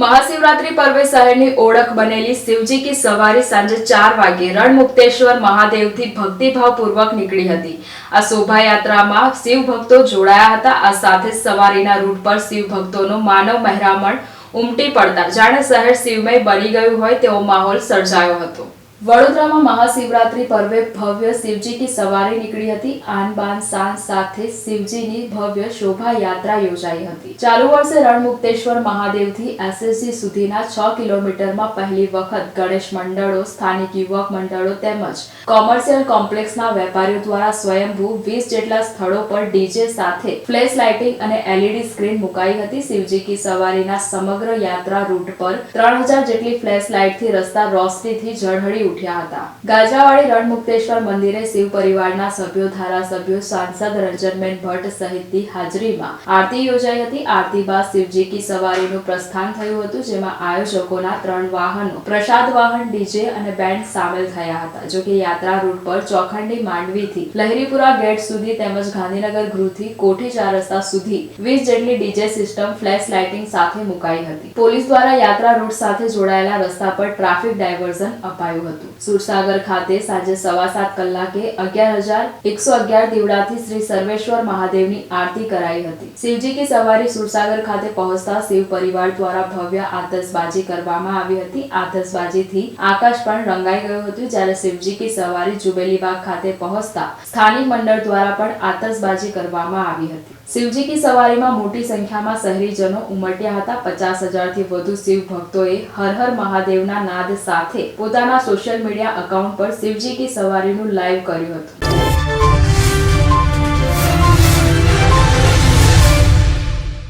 મહાશિવરાત્રી પર્વે શહેરની ઓળખ બનેલી શિવજી કી સવારી સાંજે ચાર વાગે રણમુક્તેશ્વર મહાદેવથી ભક્તિભાવપૂર્વક નીકળી હતી. આ શોભાયાત્રામાં શિવ ભક્તો જોડાયા હતા. આ સાથે સવારીના રૂટ પર શિવ ભક્તોનો માનવ મહેરામણ ઉમટી પડતા. જાણે શહેર શિવમય બની ગયું હોય તેવો માહોલ સર્જાયો હતો. વડોદરામાં મહાશિવરાત્રી પર્વે ભવ્ય શિવજી કી સવારી નીકળી હતી. આન બાન સાથે શિવજીની ભવ્ય શોભાયાત્રા યોજાઈ હતી. ચાલુ વર્ષે રણમુક્તેશ્વર મહાદેવથી એસએસજી સુધીના છ કિલોમીટરમાં પહેલી વખત ગણેશ મંડળો, સ્થાનિક યુવક મંડળો તેમજ કોમર્શિયલ કોમ્પ્લેક્સના વેપારીઓ દ્વારા સ્વયંભૂ વીસ જેટલા સ્થળો પર ડીજે સાથે ફ્લેશ લાઇટિંગ અને એલઈડી સ્ક્રીન મુકાઈ હતી. શિવજી કી સવારીના સમગ્ર યાત્રા રૂટ પર ત્રણ હજાર જેટલી ફ્લેશ લાઇટથી રસ્તા રોશનીથી ઝળહળી ઉઠ્યા હતા. ગાજાવાડી રણમુક્તેશ્વર મંદિરે શિવ પરિવારના સભ્યો, ધારાસભ્યો, સાંસદ રંજનબેન ભટ્ટ સહિતની હાજરીમાં આરતી યોજાઈ હતી. આરતી બાદ શિવજી કી સવારીનું પ્રસ્થાન થયું હતું, જેમાં આયોજકોના ત્રણ વાહનો, પ્રસાદ વાહન, ડીજે અને બેન્ડ સામેલ થયા હતા. જો કે યાત્રા રૂટ પર ચોખંડી માંડવીથી લહેરીપુરા ગેટ સુધી તેમજ ગાંધીનગર ગૃહથી કોઠી ચાર રસ્તા સુધી વીસ જેટલી ડીજે સિસ્ટમ ફ્લેશ લાઇટિંગ સાથે મુકાઈ હતી. પોલીસ દ્વારા યાત્રા રૂટ સાથે જોડાયેલા રસ્તા પર ટ્રાફિક ડાયવર્ઝન અપાયું હતું. સુરસાગર ખાતે સાંજે સવા સાત કલાકે અગિયાર હજાર એકસો અગિયાર દીવડાથી શ્રી સર્વેશ્વર મહાદેવની આરતી કરાઈ હતી. શિવજી કી સવારી સુરસાગર ખાતે પહોંચતા શિવ પરિવાર દ્વારા ભવ્ય આતશબાજી કરવામાં આવી હતી. આતશબાજીથી આકાશ પણ રંગાઈ ગયું હતું. જ્યારે શિવજી કી સવારી જુબેલીબાગ ખાતે પહોંચતા સ્થાનિક મંડળ દ્વારા પણ આતશબાજી કરવામાં આવી હતી. શિવજી કી સવારીમાં મોટી સંખ્યામાં શહેરીજનો ઉમટ્યા હતા. પચાસ હજારથી વધુ શિવ ભક્તોએ હર હર મહાદેવના નાદ સાથે પોતાના સોશિયલ મીડિયા અકાઉન્ટ પર શિવજી કી સવારીનું લાઈવ કર્યું હતું.